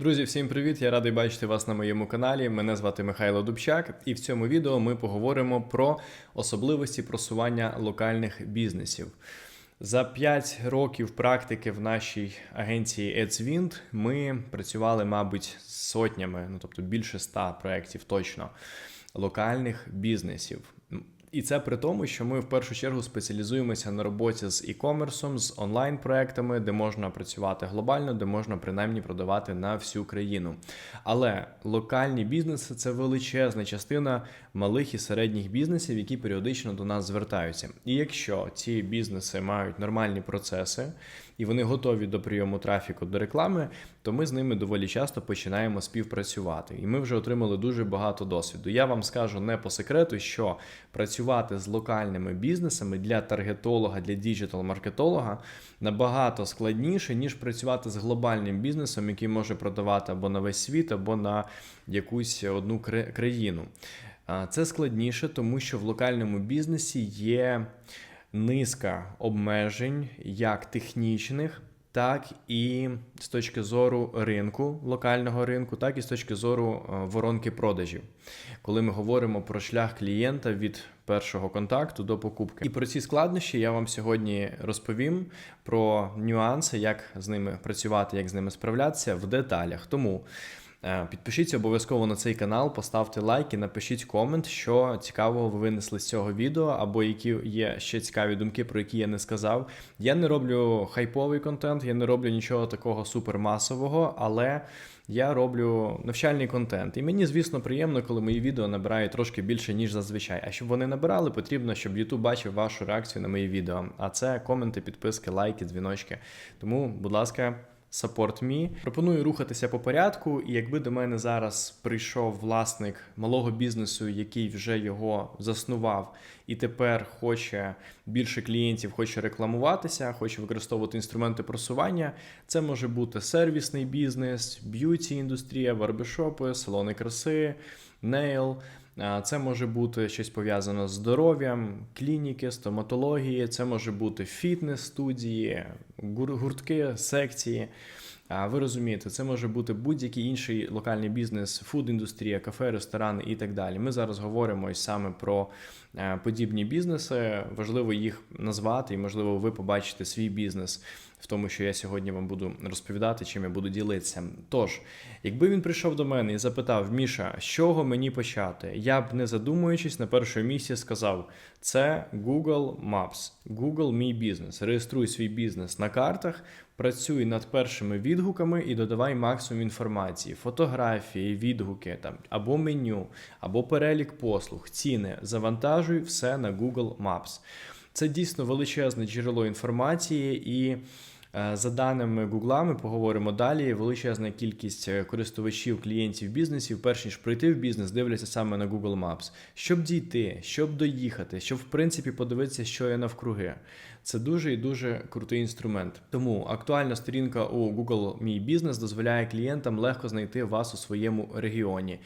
Друзі, всім привіт! Я радий бачити вас на моєму каналі. Мене звати Михайло Дубчак, і в цьому відео ми поговоримо про особливості просування локальних бізнесів. За 5 років практики в нашій агенції AdsWind ми працювали, мабуть, сотнями, ну тобто більше 100 проєктів точно локальних бізнесів. І це при тому, що ми в першу чергу спеціалізуємося на роботі з e-commerce, з онлайн-проектами, де можна працювати глобально, де можна принаймні продавати на всю країну. Але локальні бізнеси це величезна частина малих і середніх бізнесів, які періодично до нас звертаються. І якщо ці бізнеси мають нормальні процеси і вони готові до прийому трафіку до реклами, то ми з ними доволі часто починаємо співпрацювати. І ми вже отримали дуже багато досвіду. Я вам скажу не по секрету, що працювати з локальними бізнесами для таргетолога, для діджитал-маркетолога набагато складніше, ніж працювати з глобальним бізнесом, який може продавати або на весь світ, або на якусь одну країну. Це складніше, тому що в локальному бізнесі є низка обмежень, як технічних, так і з точки зору ринку, локального ринку, так і з точки зору е, воронки продажів, коли ми говоримо про шлях клієнта від першого контакту до покупки. І про ці складнощі я вам сьогодні розповім про нюанси, як з ними працювати, як з ними справлятися в деталях. Тому підпишіться обов'язково на цей канал, поставте лайк і напишіть комент, що цікавого ви винесли з цього відео, або які є ще цікаві думки, про які я не сказав. Я не роблю хайповий контент, я не роблю нічого такого супермасового, але я роблю навчальний контент. І мені, звісно, приємно, коли мої відео набирають трошки більше, ніж зазвичай. А щоб вони набирали, потрібно, щоб YouTube бачив вашу реакцію на мої відео. А це коменти, підписки, лайки, дзвіночки. Тому, будь ласка. Support Me. Пропоную рухатися по порядку, і якби до мене зараз прийшов власник малого бізнесу, який вже його заснував, і тепер хоче більше клієнтів, хоче рекламуватися, хоче використовувати інструменти просування. Це може бути сервісний бізнес, б'юті індустрія, барбершопи, салони краси, нейл. Це може бути щось пов'язане з здоров'ям, клініки, стоматології, це може бути фітнес-студії, гуртки, секції. Ви розумієте, це може бути будь-який інший локальний бізнес, фуд-індустрія, кафе, ресторани і так далі. Ми зараз говоримо саме про подібні бізнеси. Важливо їх назвати, і можливо, ви побачите свій бізнес в тому, що я сьогодні вам буду розповідати, чим я буду ділитися. Тож, якби він прийшов до мене і запитав, Міша, з чого мені почати, я б не задумуючись на першому місці сказав: це Google Maps, Google Мій бізнес. Реєструй свій бізнес на картах, працюй над першими відгуками і додавай максимум інформації, фотографії, відгуки там або меню, або перелік послуг, ціни. Завантажуй все на Google Maps. Це дійсно величезне джерело інформації і. Е, за даними Google, ми поговоримо далі. Величезна кількість е, користувачів, клієнтів бізнесів, перш ніж прийти в бізнес, дивляться саме на Google Maps. Щоб дійти, щоб доїхати, щоб в принципі подивитися, що є навкруги. Це дуже і дуже крутий інструмент. Тому актуальна сторінка у Google Мій бізнес дозволяє клієнтам легко знайти вас у своєму регіоні.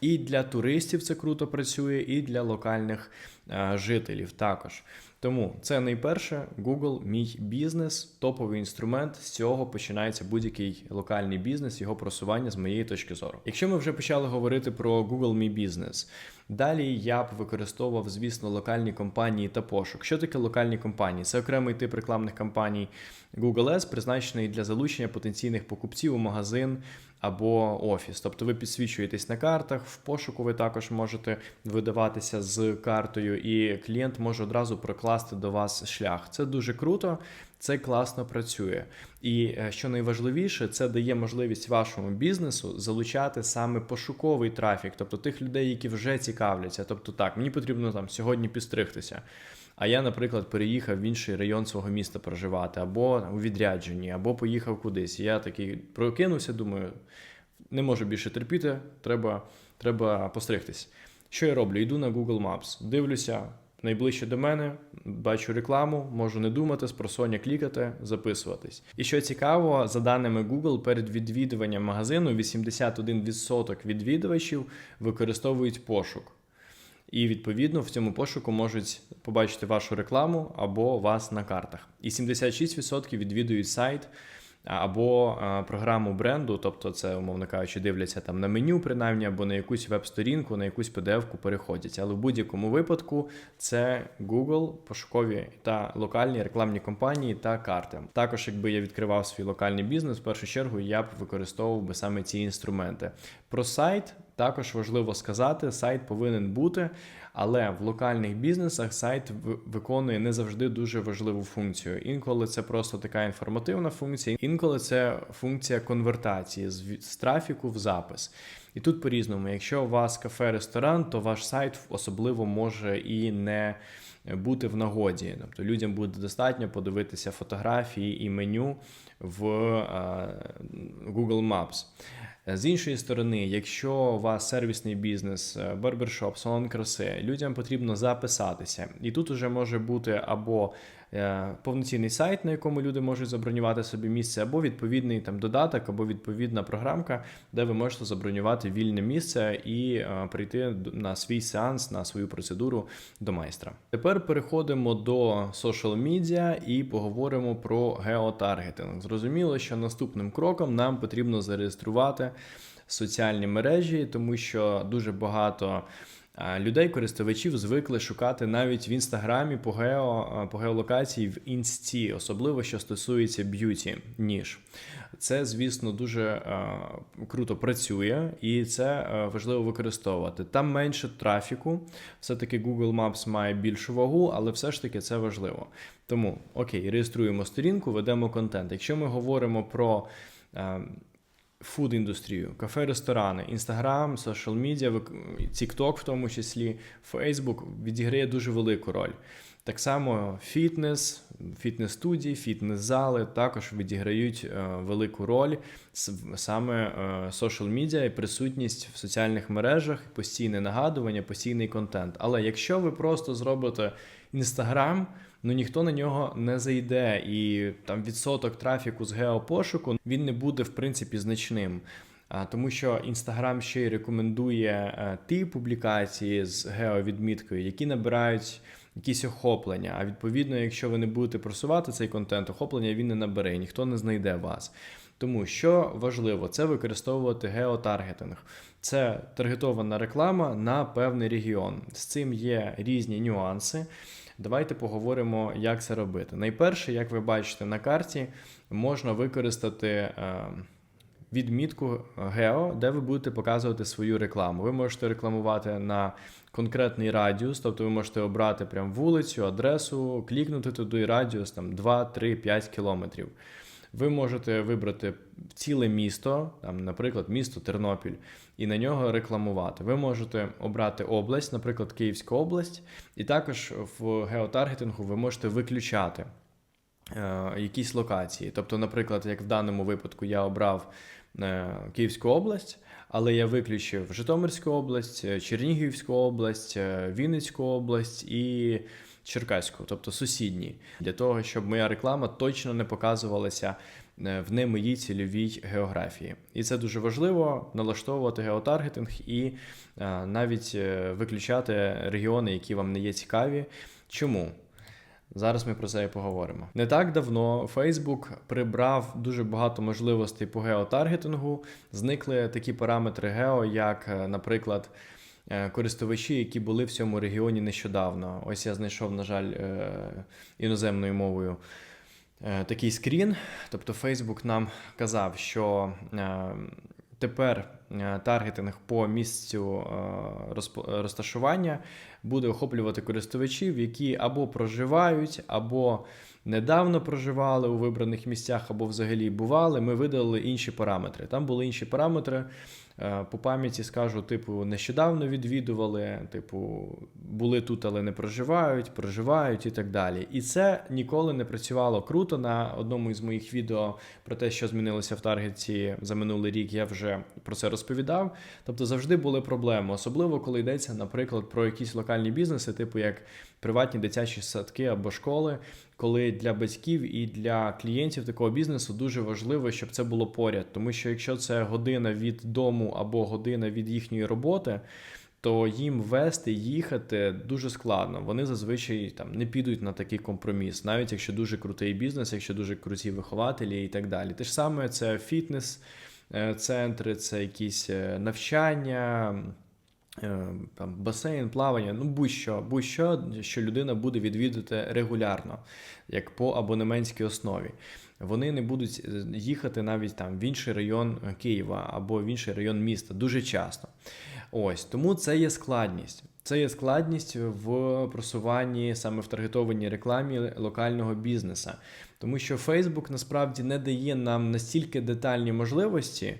І для туристів це круто працює, і для локальних а, е, жителів також. Тому це найперше Google Мій бізнес, топовий інструмент. З цього починається будь-який локальний бізнес, його просування з моєї точки зору. Якщо ми вже почали говорити про Google Мій бізнес. Далі я б використовував, звісно, локальні компанії та пошук. Що таке локальні компанії? Це окремий тип рекламних кампаній Google Ads, призначений для залучення потенційних покупців у магазин або офіс. Тобто ви підсвічуєтесь на картах, в пошуку ви також можете видаватися з картою, і клієнт може одразу прокласти до вас шлях. Це дуже круто. Це класно працює, і е, що найважливіше, це дає можливість вашому бізнесу залучати саме пошуковий трафік, тобто тих людей, які вже цікавляться. Тобто, так, мені потрібно там сьогодні підстригтися. А я, наприклад, переїхав в інший район свого міста проживати, або у відрядженні, або поїхав кудись. Я такий прокинувся, думаю, не можу більше терпіти, треба треба постригтись. Що я роблю? Йду на Google Maps, дивлюся найближче до мене, бачу рекламу, можу не думати, спросоння клікати, записуватись. І що цікаво, за даними Google, перед відвідуванням магазину 81% відвідувачів використовують пошук. І відповідно в цьому пошуку можуть побачити вашу рекламу або вас на картах. І 76% відвідують сайт або програму бренду, тобто це, умовно кажучи, дивляться там на меню, принаймні, або на якусь веб-сторінку, на якусь PDF-ку переходять. Але в будь-якому випадку це Google, пошукові та локальні рекламні кампанії та карти. Також, якби я відкривав свій локальний бізнес, в першу чергу я б використовував би саме ці інструменти. Про сайт також важливо сказати, сайт повинен бути. Але в локальних бізнесах сайт виконує не завжди дуже важливу функцію. Інколи це просто така інформативна функція, інколи це функція конвертації з трафіку в запис. І тут по-різному, якщо у вас кафе-ресторан, то ваш сайт особливо може і не бути в нагоді. Тобто людям буде достатньо подивитися фотографії і меню в Google Maps. З іншої сторони, якщо у вас сервісний бізнес, е, барбершоп, салон краси, людям потрібно записатися, і тут уже може бути або Е, повноцінний сайт, на якому люди можуть забронювати собі місце, або відповідний там додаток, або відповідна програмка, де ви можете забронювати вільне місце і е, прийти на свій сеанс, на свою процедуру до майстра. Тепер переходимо до social media і поговоримо про геотаргетинг. Зрозуміло, що наступним кроком нам потрібно зареєструвати соціальні мережі, тому що дуже багато. Людей, користувачів звикли шукати навіть в інстаграмі по гео, по геолокації в інсті, особливо що стосується б'юті ніж. Це, звісно, дуже е, круто працює, і це е, важливо використовувати. Там менше трафіку, все-таки Google Maps має більшу вагу, але все ж таки це важливо. Тому окей, реєструємо сторінку, ведемо контент. Якщо ми говоримо про. Е, фуд-індустрію, кафе, ресторани, інстаграм, social медіа, TikTok в тому числі, Facebook відіграє дуже велику роль. Так само фітнес, фітнес-студії, фітнес-зали також відіграють е, велику роль саме social медіа і присутність в соціальних мережах, постійне нагадування, постійний контент. Але якщо ви просто зробите інстаграм, ну ніхто на нього не зайде, і там відсоток трафіку з геопошуку він не буде в принципі значним. Тому що Інстаграм ще й рекомендує е, ті публікації з геовідміткою, які набирають якісь охоплення. А відповідно, якщо ви не будете просувати цей контент, охоплення він не набере, ніхто не знайде вас. Тому що важливо, це використовувати геотаргетинг. Це таргетована реклама на певний регіон. З цим є різні нюанси. Давайте поговоримо, як це робити. Найперше, як ви бачите на карті, можна використати. Е, відмітку гео, де ви будете показувати свою рекламу. Ви можете рекламувати на конкретний радіус, тобто ви можете обрати прям вулицю, адресу, клікнути туди радіус там 2, 3, 5 кілометрів. Ви можете вибрати ціле місто, там, наприклад, місто Тернопіль, і на нього рекламувати. Ви можете обрати область, наприклад, Київська область, і також в геотаргетингу ви можете виключати е, якісь локації. Тобто, наприклад, як в даному випадку я обрав е, Київську область. Але я виключив Житомирську область, е, Чернігівську область, Вінницьку область і Черкаську, тобто сусідні, для того, щоб моя реклама точно не показувалася в не моїй цільовій географії. І це дуже важливо налаштовувати геотаргетинг і е, навіть е, виключати регіони, які вам не є цікаві. Чому? Зараз ми про це і поговоримо. Не так давно Facebook прибрав дуже багато можливостей по геотаргетингу. Зникли такі параметри гео, як, наприклад, Е, користувачі, які були в цьому регіоні нещодавно. Ось я знайшов, на жаль, е, іноземною мовою е, такий скрін. Тобто, Facebook нам казав, що тепер таргетинг по місцю розташування буде охоплювати користувачів, які або проживають, або недавно проживали у вибраних місцях, або взагалі бували. Ми видалили інші параметри. Там були інші параметри. Е, по пам'яті скажу, типу, нещодавно відвідували, типу, були тут, але не проживають, проживають і так далі. І це ніколи не працювало круто. На одному із моїх відео про те, що змінилося в таргеті за минулий рік, я вже про це розповідав. Тобто завжди були проблеми, особливо коли йдеться, наприклад, про якісь локальні бізнеси, типу як приватні дитячі садки або школи, коли для батьків і для клієнтів такого бізнесу дуже важливо, щоб це було поряд. Тому що якщо це година від дому або година від їхньої роботи, то їм вести, їхати дуже складно. Вони зазвичай там не підуть на такий компроміс, навіть якщо дуже крутий бізнес, якщо дуже круті вихователі і так далі. Те ж саме це фітнес. е, це якісь е, навчання, там, басейн, плавання, ну будь-що, будь-що, що людина буде відвідати регулярно, як по абонементській основі. Вони не будуть е, їхати навіть там в інший район е, Києва або в інший район міста дуже часто. Ось тому це є складність. Це є складність в просуванні саме в таргетованій рекламі локального бізнеса, тому що Facebook насправді не дає нам настільки детальні можливості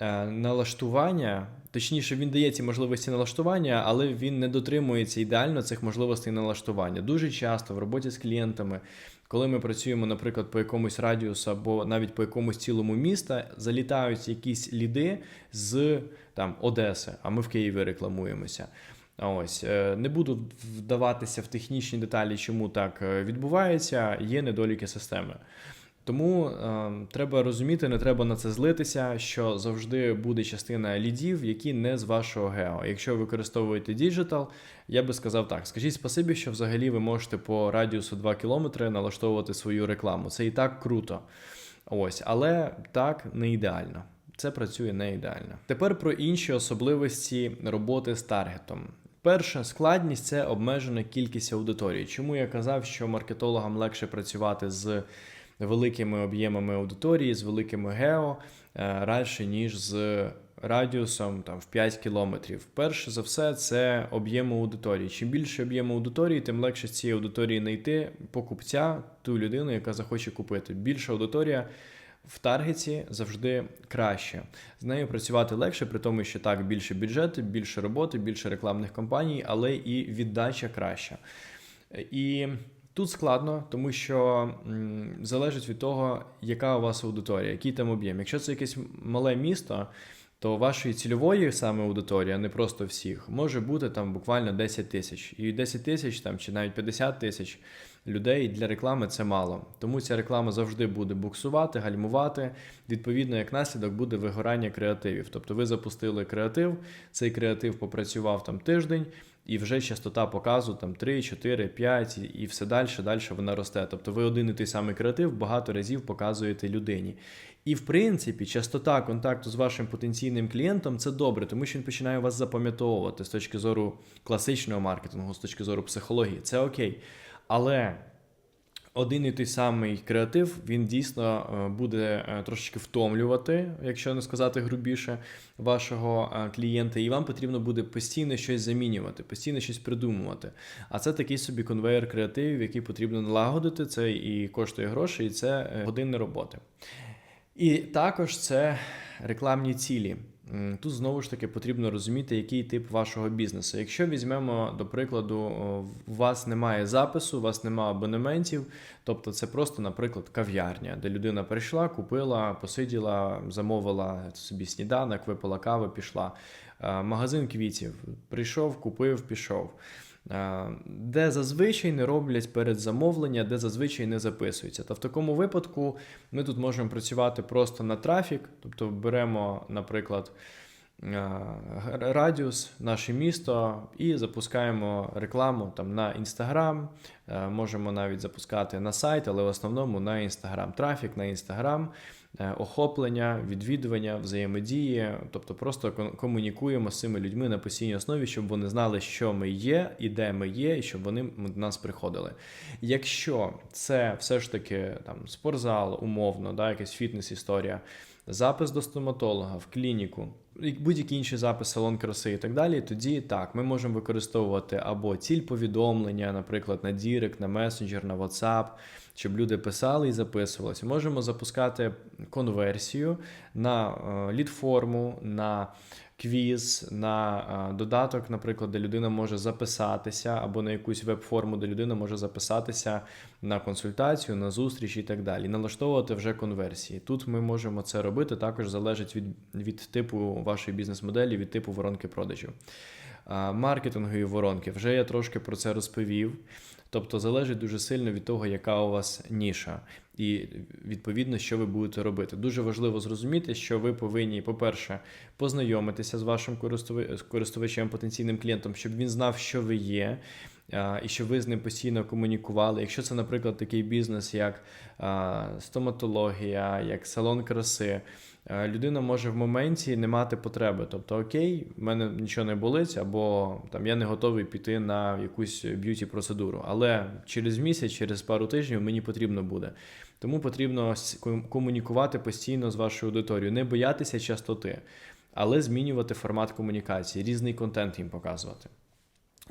е, налаштування. Точніше, він дає ці можливості налаштування, але він не дотримується ідеально цих можливостей налаштування. Дуже часто в роботі з клієнтами, коли ми працюємо, наприклад, по якомусь радіусу або навіть по якомусь цілому міста, залітають якісь ліди з там Одеси, а ми в Києві рекламуємося. Ось е, не буду вдаватися в технічні деталі, чому так е, відбувається. Є недоліки системи. Тому е, треба розуміти, не треба на це злитися, що завжди буде частина лідів, які не з вашого гео. Якщо ви використовуєте діджитал, я би сказав так: скажіть спасибі, що взагалі ви можете по радіусу 2 кілометри налаштовувати свою рекламу. Це і так круто. Ось, але так не ідеально. Це працює не ідеально. Тепер про інші особливості роботи з таргетом. Перша складність це обмежена кількість аудиторії. Чому я казав, що маркетологам легше працювати з великими об'ємами аудиторії, з великими гео е, радше, ніж з радіусом там, в 5 кілометрів. Перше за все, це об'єм аудиторії. Чим більше об'єм аудиторії, тим легше цієї аудиторії знайти покупця, ту людину, яка захоче купити. Більша аудиторія. В таргеті завжди краще. З нею працювати легше, при тому, що так, більше бюджету, більше роботи, більше рекламних кампаній, але і віддача краща. І тут складно, тому що м, залежить від того, яка у вас аудиторія, який там об'єм. Якщо це якесь мале місто, то вашої цільової саме аудиторії, а не просто всіх, може бути там буквально 10 тисяч. І 10 тисяч там чи навіть 50 тисяч людей для реклами це мало. Тому ця реклама завжди буде буксувати, гальмувати. Відповідно, як наслідок буде вигорання креативів. Тобто ви запустили креатив, цей креатив попрацював там тиждень. І вже частота показу там 3, 4, 5 і все далі, далі вона росте. Тобто ви один і той самий креатив багато разів показуєте людині. І в принципі, частота контакту з вашим потенційним клієнтом це добре, тому що він починає вас запам'ятовувати з точки зору класичного маркетингу, з точки зору психології. Це окей. Але один і той самий креатив він дійсно е, буде е, трошечки втомлювати, якщо не сказати грубіше, вашого е, клієнта, і вам потрібно буде постійно щось замінювати, постійно щось придумувати. А це такий собі конвейер креативів, який потрібно налагодити. Це і коштує гроші, і це години роботи. І також це рекламні цілі. Тут знову ж таки потрібно розуміти, який тип вашого бізнесу. Якщо візьмемо, до прикладу, у вас немає запису, у вас немає абонементів, тобто це просто, наприклад, кав'ярня, де людина прийшла, купила, посиділа, замовила собі сніданок, випила кави, пішла. Магазин квітів прийшов, купив, пішов. Де зазвичай не роблять передзамовлення, де зазвичай не записуються. Та в такому випадку ми тут можемо працювати просто на трафік, тобто беремо, наприклад, радіус, наше місто, і запускаємо рекламу там на Інстаграм. Можемо навіть запускати на сайт, але в основному на Інстаграм. Трафік на Інстаграм. Е, охоплення, відвідування, взаємодії, тобто просто комунікуємо з цими людьми на постійній основі, щоб вони знали, що ми є і де ми є, і щоб вони до нас приходили. Якщо це все ж таки там спортзал, умовно, да, якась фітнес-історія, запис до стоматолога в клініку. Будь-які інші запис, салон краси і так далі, тоді так, ми можемо використовувати або ціль повідомлення, наприклад, на Дірек, на месенджер, на WhatsApp, щоб люди писали і записувалися. Можемо запускати конверсію на е, лід-форму, на квіз, на е, додаток, наприклад, де людина може записатися, або на якусь веб-форму, де людина може записатися на консультацію, на зустріч і так далі. Налаштовувати вже конверсії. Тут ми можемо це робити, також залежить від, від типу вашої бізнес-моделі, від типу воронки продажів. маркетингові воронки. Вже я трошки про це розповів. Тобто залежить дуже сильно від того, яка у вас ніша, і відповідно, що ви будете робити. Дуже важливо зрозуміти, що ви повинні, по-перше, познайомитися з вашим користува- користувачем, потенційним клієнтом, щоб він знав, що ви є. І щоб ви з ним постійно комунікували. Якщо це, наприклад, такий бізнес, як стоматологія, як салон краси, людина може в моменті не мати потреби. Тобто, окей, в мене нічого не болить, або там я не готовий піти на якусь б'юті процедуру. Але через місяць, через пару тижнів мені потрібно буде. Тому потрібно комунікувати постійно з вашою аудиторією, не боятися частоти, але змінювати формат комунікації, різний контент їм показувати.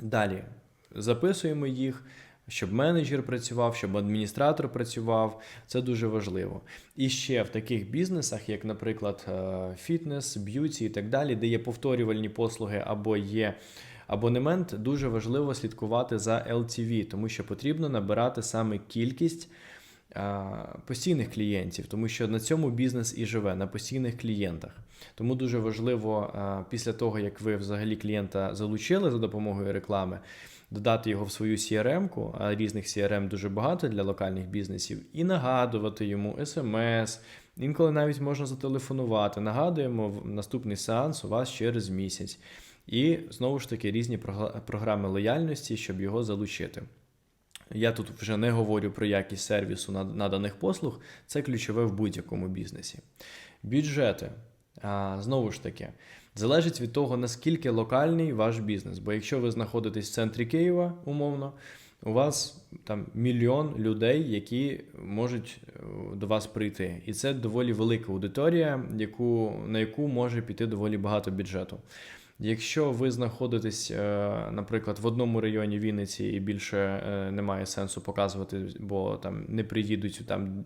Далі записуємо їх, щоб менеджер працював, щоб адміністратор працював. Це дуже важливо. І ще в таких бізнесах, як, наприклад, е, фітнес, б'юті і так далі, де є повторювальні послуги або є. Абонемент дуже важливо слідкувати за LTV, тому що потрібно набирати саме кількість постійних клієнтів, тому що на цьому бізнес і живе, на постійних клієнтах. Тому дуже важливо після того, як ви взагалі клієнта залучили за допомогою реклами, додати його в свою CRM-ку, а різних CRM дуже багато для локальних бізнесів, і нагадувати йому смс. Інколи навіть можна зателефонувати. Нагадуємо, наступний сеанс у вас через місяць. І знову ж таки різні програми лояльності, щоб його залучити. Я тут вже не говорю про якість сервісу наданих послуг, це ключове в будь-якому бізнесі. Бюджети. А, знову ж таки, залежить від того, наскільки локальний ваш бізнес. Бо якщо ви знаходитесь в центрі Києва, умовно, у вас там мільйон людей, які можуть е, до вас прийти. І це доволі велика аудиторія, яку, на яку може піти доволі багато бюджету. Якщо ви знаходитесь, е, наприклад, в одному районі Вінниці і більше е, немає сенсу показувати, бо там не приїдуть там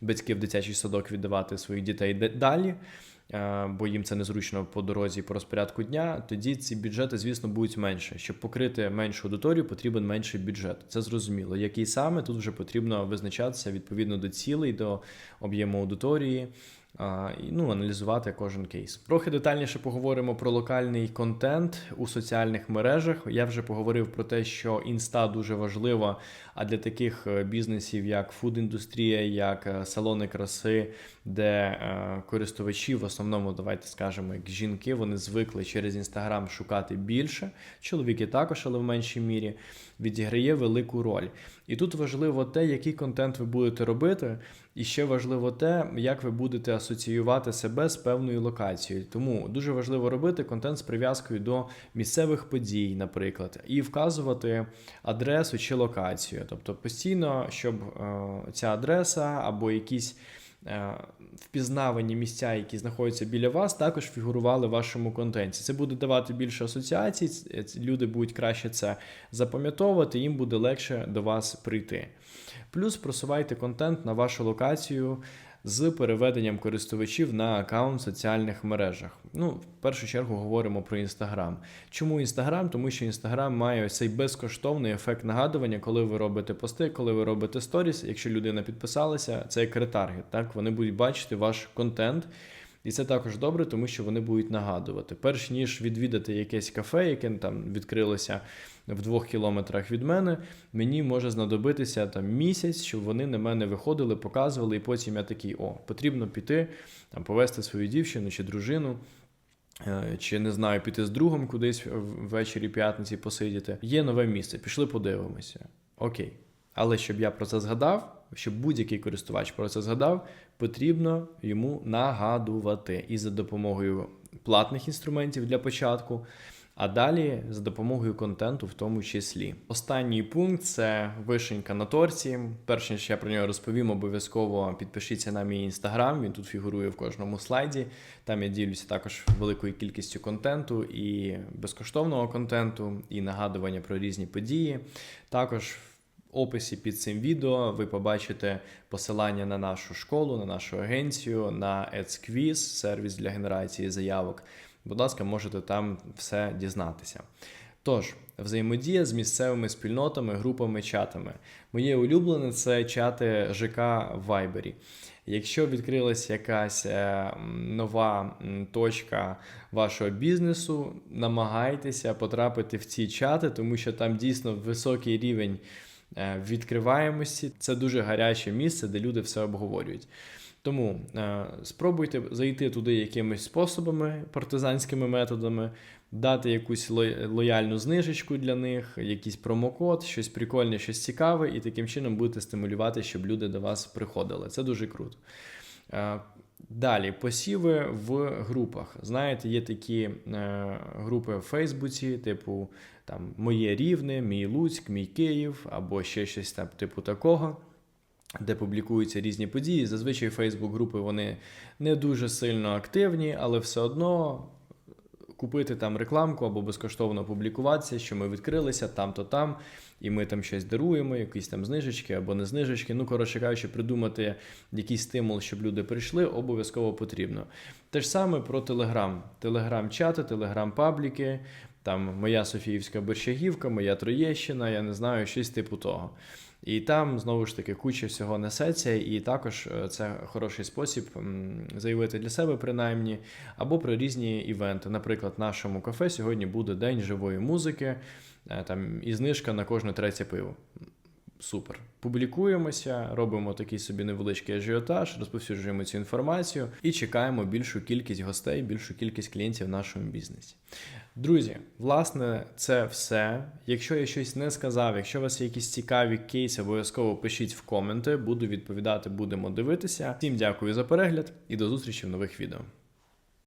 батьки в дитячий садок віддавати своїх дітей далі, е, бо їм це незручно по дорозі по розпорядку дня, тоді ці бюджети, звісно, будуть менше. Щоб покрити меншу аудиторію, потрібен менший бюджет. Це зрозуміло. Який саме тут вже потрібно визначатися відповідно до цілей, до об'єму аудиторії. Ну, аналізувати кожен кейс. Трохи детальніше поговоримо про локальний контент у соціальних мережах. Я вже поговорив про те, що інста дуже важлива. А для таких е, бізнесів, як фуд-індустрія, як е, салони краси, де е, користувачі, в основному, давайте скажемо, як жінки, вони звикли через інстаграм шукати більше. Чоловіки також, але в меншій мірі, відіграє велику роль. І тут важливо те, який контент ви будете робити, і ще важливо те, як ви будете асоціювати себе з певною локацією. Тому дуже важливо робити контент з прив'язкою до місцевих подій, наприклад, і вказувати адресу чи локацію. Тобто постійно, щоб е, ця адреса або якісь. е, Впізнавані місця, які знаходяться біля вас, також фігурували в вашому контенті. Це буде давати більше асоціацій, ц- люди будуть краще це запам'ятовувати, їм буде легше до вас прийти. Плюс просувайте контент на вашу локацію з переведенням користувачів на аккаунт в соціальних мережах. Ну, в першу чергу говоримо про Інстаграм. Чому Інстаграм? Тому що Інстаграм має ось цей безкоштовний ефект нагадування, коли ви робите пости, коли ви робите сторіс. Якщо людина підписалася, це як ретаргет. Так вони будуть бачити ваш контент. І це також добре, тому що вони будуть нагадувати. Перш ніж відвідати якесь кафе, яке там відкрилося в двох кілометрах від мене, мені може знадобитися там місяць, щоб вони на мене виходили, показували, і потім я такий: о, потрібно піти, там повести свою дівчину чи дружину. е, Чи не знаю, піти з другом кудись ввечері п'ятниці посидіти. Є нове місце, пішли подивимося. Окей. Але щоб я про це згадав, щоб будь-який користувач про це згадав, потрібно йому нагадувати і за допомогою платних інструментів для початку, а далі за допомогою контенту, в тому числі. Останній пункт це вишенька на торці. Перш ніж я про нього розповім, обов'язково підпишіться на мій інстаграм. Він тут фігурує в кожному слайді. Там я ділюся також великою кількістю контенту і безкоштовного контенту, і нагадування про різні події. Також описі під цим відео ви побачите посилання на нашу школу, на нашу агенцію, на EdSquiz, сервіс для генерації заявок. Будь ласка, можете там все дізнатися. Тож, взаємодія з місцевими спільнотами, групами, чатами. Моє улюблене це чати ЖК в Вайбері. Якщо відкрилась якась е, нова точка вашого бізнесу, намагайтеся потрапити в ці чати, тому що там дійсно високий рівень відкриваємості. Це дуже гаряче місце, де люди все обговорюють. Тому е, спробуйте зайти туди якимись способами, партизанськими методами, дати якусь лояльну знижечку для них, якийсь промокод, щось прикольне, щось цікаве, і таким чином будете стимулювати, щоб люди до вас приходили. Це дуже круто. Е, Далі, посіви в групах. Знаєте, є такі е, групи в Фейсбуці, типу там Моє Рівне, Мій Луцьк, Мій Київ або ще щось там, типу такого, де публікуються різні події. Зазвичай Фейсбук-групи вони не дуже сильно активні, але все одно купити там рекламку або безкоштовно публікуватися, що ми відкрилися там-то там, і ми там щось даруємо, якісь там знижечки або не знижечки. Ну, коротше кажучи, придумати якийсь стимул, щоб люди прийшли, обов'язково потрібно. Те ж саме про Телеграм. Телеграм-чати, телеграм-пабліки, там моя Софіївська Борщагівка, моя Троєщина, я не знаю, щось типу того. І там знову ж таки куча всього несеться, і також е, це хороший спосіб заявити для себе, принаймні, або про різні івенти. Наприклад, в нашому кафе сьогодні буде день живої музики, е, там і знижка на кожне третє пиво. Супер. Публікуємося, робимо такий собі невеличкий ажіотаж, розповсюджуємо цю інформацію і чекаємо більшу кількість гостей, більшу кількість клієнтів в нашому бізнесі. Друзі, власне, це все. Якщо я щось не сказав, якщо у вас є якісь цікаві кейси, обов'язково пишіть в коменти, буду відповідати, будемо дивитися. Всім дякую за перегляд і до зустрічі в нових відео.